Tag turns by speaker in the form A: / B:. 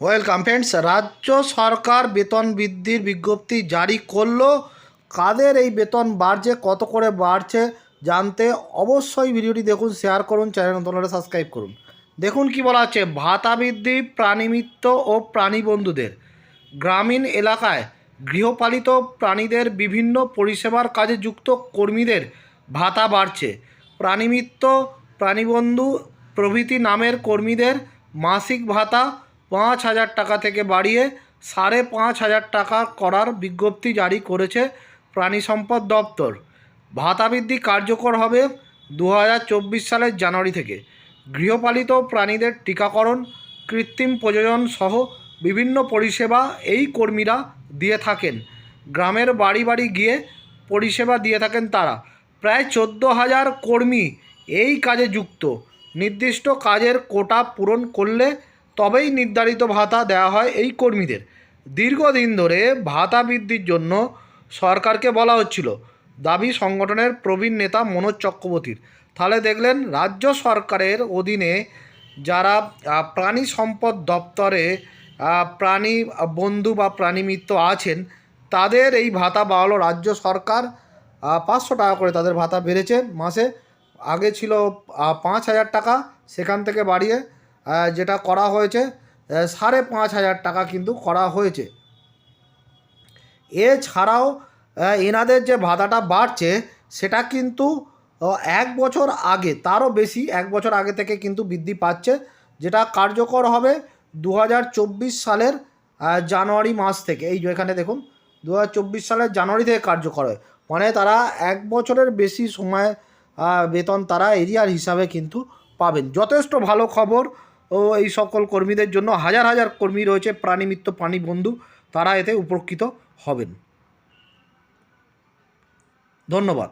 A: Welcome friends, রাজ্য সরকার বেতন বৃদ্ধির বিজ্ঞপ্তি জারি করল। কাদের এই বেতন বাড়ছে, কত করে বাড়ছে জানতে অবশ্যই ভিডিওটি দেখুন, শেয়ার করুন, চ্যানেল নতুন সাবস্ক্রাইব করুন। দেখুন কি বলা হচ্ছে ভাতা বৃদ্ধি প্রাণীমিত্র ও প্রাণী বন্ধুদের। গ্রামীণ এলাকায় গৃহপালিত প্রাণীদের বিভিন্ন পরিষেবার কাজে যুক্ত কর্মীদের ভাতা বাড়ছে। প্রাণীমিত্র প্রাণীবন্ধু প্রভৃতি নামের কর্মীদের মাসিক ভাতা পাঁচ হাজার টাকা থেকে বাড়িয়ে সাড়ে পাঁচ হাজার টাকা করার বিজ্ঞপ্তি জারি করেছে প্রাণী সম্পদ দপ্তর। ভাতা বৃদ্ধি কার্যকর হবে দু হাজার চব্বিশ সালের জানুয়ারি থেকে। গৃহপালিত প্রাণীদের টিকাকরণ, কৃত্রিম প্রজনন সহ বিভিন্ন পরিষেবা এই কর্মীরা দিয়ে থাকেন। গ্রামের বাড়ি বাড়ি গিয়ে পরিষেবা দিয়ে থাকেন তারা। প্রায় চোদ্দ হাজার কর্মী এই কাজে যুক্ত। নির্দিষ্ট কাজের কোটা পূরণ করলে তবেই নির্ধারিত ভাতা দেওয়া হয় এই কর্মীদের। দীর্ঘদিন ধরে ভাতা বৃদ্ধির জন্য সরকারকে বলা হচ্ছিল। দাবি সংগঠনের প্রবীণ নেতা মনোজ চক্রবর্তীর। তাহলে দেখলেন, রাজ্য সরকারের অধীনে যারা প্রাণী সম্পদ দপ্তরে প্রাণী বন্ধু বা প্রাণী মিত্র আছেন, তাদের এই ভাতা বাড়ালো রাজ্য সরকার। পাঁচশো টাকা করে তাদের ভাতা বেড়েছে মাসে। আগে ছিল পাঁচ হাজার টাকা, সেখান থেকে বাড়িয়ে যেটা করা হয়েছে সাড়ে পাঁচ হাজার টাকা কিন্তু করা হয়েছে। এছাড়াও এনাদের যে ভাতাটা বাড়ছে, সেটা কিন্তু এক বছর আগে, তারও বেশি, এক বছর আগে থেকে কিন্তু বৃদ্ধি পাচ্ছে, যেটা কার্যকর হবে দু হাজার চব্বিশ সালের জানুয়ারি মাস থেকে। এই যে এখানে দেখুন দু হাজার চব্বিশ সালের জানুয়ারি থেকে কার্যকর হয়। মানে তারা এক বছরের বেশি সময় বেতন তারা এরিয়ার হিসাবে কিন্তু পাবেন। যথেষ্ট ভালো খবর ও এই সকল কর্মীদের জন্য হাজার হাজার কর্মী রয়েছে প্রাণীমিত্র প্রাণী বন্ধু, তারা এতে উপকৃত হবেন। ধন্যবাদ।